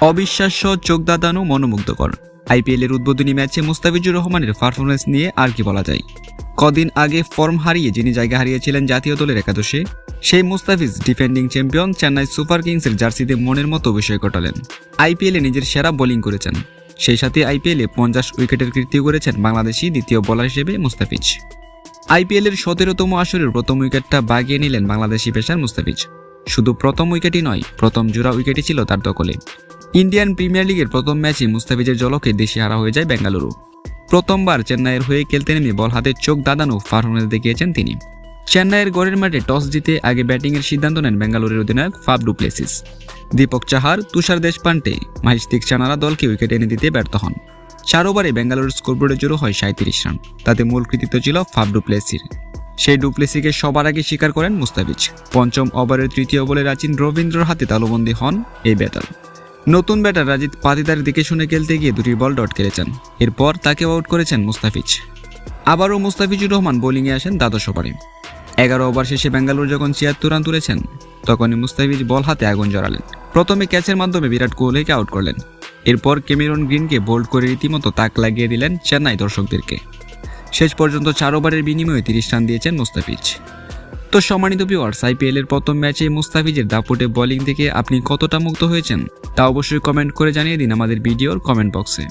অবিশ্বাস্য চোখ দাদানো মনোমুগ্ধকর। আইপিএল এর উদ্বোধনী ম্যাচে মুস্তাফিজুর রহমানের পারফরমেন্স নিয়ে আর কি বলা যায়। কদিন আগে ফর্ম হারিয়ে যিনি জায়গা হারিয়েছিলেন জাতীয় দলের একাদশে, সেই Mustafiz defending champion Chennai super কিংসের জার্সিতে মনের মতো বিষয় ঘটালেন। আইপিএলে নিজের সেরা বোলিং করেছেন। সেই সাথে আইপিএলে পঞ্চাশ উইকেটের কীর্তি করেছেন বাংলাদেশি দ্বিতীয় বোলার হিসেবে মুস্তাফিজ। আইপিএলের সতেরোতম আসরের প্রথম উইকেটটা বাগিয়ে নিলেন বাংলাদেশি পেশার মুস্তাফিজ। শুধু প্রথম উইকেটই নয়, প্রথম জোড়া উইকেটই ছিল তার দখলে। ইন্ডিয়ান প্রিমিয়ার লিগের প্রথম ম্যাচে মুস্তাফিজের জলকে দেশে হারা হয়ে যায় বেঙ্গালুরু। প্রথমবার চেন্নাইয়ের হয়ে খেলতে নেমে বল হাতে চোখ দাদানো পারফরমেন্স দেখিয়েছেন তিনি। চেন্নাইয়ের গড়ের মাঠে টস জিতে আগে ব্যাটিংয়ের সিদ্ধান্ত নেন বেঙ্গালুরুর অধিনায়ক Faf du Plessis Deepak Chahar, Tushar Deshpande, Maheesh Theekshana দলকে উইকেট এনে দিতে ব্যর্থ হন। চার ওভারে বেঙ্গালুরুর স্কোরবোর্ডে জড়ো হয় সাঁত্রিশ রান, তাতে মূল কৃতিত্ব ছিল ফাব ডুপ্লেসির সেই ডুপ্লেসিকে সবার আগে স্বীকার করেন মুস্তাফিজ। পঞ্চম ওভারের তৃতীয় বলে রাচিন রবীন্দ্রর হাতে তালুবন্দী হন এই ব্যাটার। নতুন ব্যাটার রাজিত পাতিদার দিকে শুনে খেলতে গিয়ে দুটি বল ডট কেড়েছেন। এরপর তাকে আউট করেছেন মুস্তাফিজ। আবারও মুস্তাফিজুর রহমান বোলিংয়ে আসেন দ্বাদশ ওভারে। এগারো ওভার শেষে বেঙ্গালুরু যখন ছিয়াত্তর রান তুলেছেন, তখনই মুস্তাফিজ বল হাতে আগুন জড়ালেন প্রথমে ক্যাচের মাধ্যমে বিরাট কোহলিকে আউট করলেন। এরপর কেমেরন গ্রিনকে বোল্ড করে রীতিমতো তাক লাগিয়ে দিলেন চেন্নাই দর্শকদেরকে। শেষ পর্যন্ত চার ওভারের বিনিময়ে তিরিশ রান দিয়েছেন মুস্তাফিজ। তো সম্মানিত ভিউয়ার্স আইপিএল এর প্রথম ম্যাচে মুস্তাফিজের দাপুটে বোলিং থেকে আপনি কতটা মুক্ত হয়েছেন? তা অবশ্যই কমেন্ট করে জানিয়ে দিন আমাদের ভিডিওর কমেন্ট বক্সে